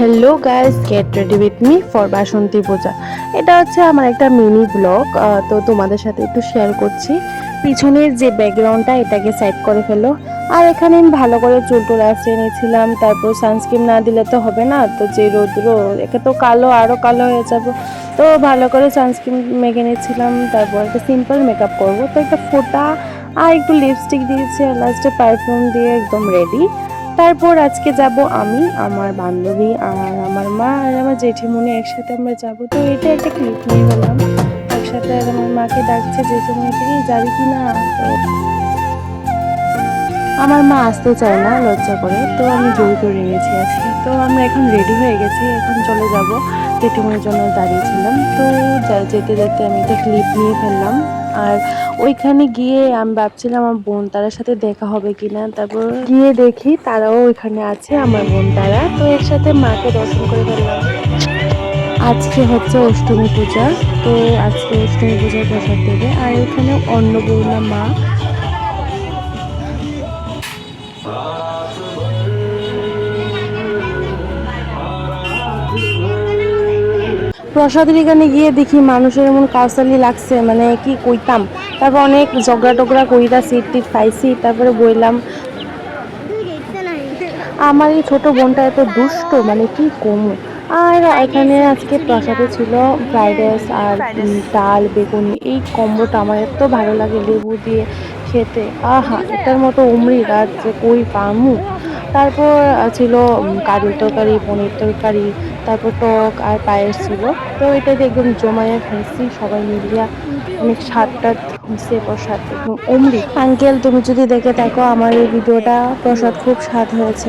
Hello guys get ready with me for Basanti Puja এটা হচ্ছে আমার একটা মিনি ব্লগ তো তোমাদের সাথে একটু শেয়ার করছি। পিছনের যে ব্যাকগ্রাউন্ডটা এটাকে সাইড করে ফেলো। আর এখানে আমি ভালো করে চুল টুল আসিয়ে নিয়েছিলাম, তারপর সানস্ক্রিন না দিলে তো হবে না, তো যে রৌদ্র, একে তো কালো আরও কালো হয়ে যাব। তো ভালো করে সানস্ক্রিন মেখে নিয়েছিলাম, তারপর একটা সিম্পল মেকআপ করব। তো একটা ফোটা, আর একটু লিপস্টিক দিয়েছি লাস্টে পারফিউম দিয়ে একদম রেডি তারপর আজকে যাব আমি, আমার বান্ধবী আর আমার মা আর আমার জেঠিমুনি একসাথে আমরা যাব। তো এটা একটা ক্লিপ নিয়ে গেলাম। একসাথে আর আমার মাকে ডাকছে জেঠিমুনিকে "এই যাবি কি না? আমার মা আসতে চায় না, লজ্জা করে। তো আমি জোর করে গেছি আজকে। তো আমরা এখন রেডি হয়ে গেছি, এখন চলে যাব। জেঠিমুনির জন্য দাঁড়িয়েছিলাম। তো যেতে যেতে আমি একটা ক্লিপ নিয়ে ফেললাম। আর ওইখানে গিয়ে আমি ভাবছিলাম আমার বোন তারার সাথে দেখা হবে কিনা। তারপর গিয়ে দেখি তারাও ওইখানে আছে, আমার বোন তারা। তো এর সাথে মাকে দর্শন করে ফেললাম। আজকে হচ্ছে অষ্টমী পূজা, তো আজকে অষ্টমী পূজার প্রসাদ দেবে। আর এখানে অন্নপূর্ণা মা। প্রসাদের এখানে গিয়ে দেখি মানুষের এমন কাউসালি লাগছে মানে কি কইতাম। তারপর অনেক ঝগড়া টগড়া কইরা সিট টিট পাইছি তারপরে বইলাম আমার এই ছোট বোনটা এত দুষ্ট মানে কি কমু? আর এখানে আজকে প্রসাদে ছিল ফ্রাইড রাইস আর ডাল বেগুনি এই কম্বোটা আমার এত ভালো লাগে লেবু দিয়ে খেতে। আহা এটার মতো উমরি রাত যে কই পামু? তারপর ছিল কারির তরকারি পনির তরকারি তারপর টক আর পায়েস ছিল। তো এটা দিয়ে একদম জমায়ে খাইছি সবাই মিলিয়া। অনেক সাতটা হয়েছে প্রসাদ একদম অমৃত। আঙ্কেল, তুমি যদি দেখে দেখো আমার এই ভিডিওটা প্রসাদ খুব স্বাদ হয়েছে।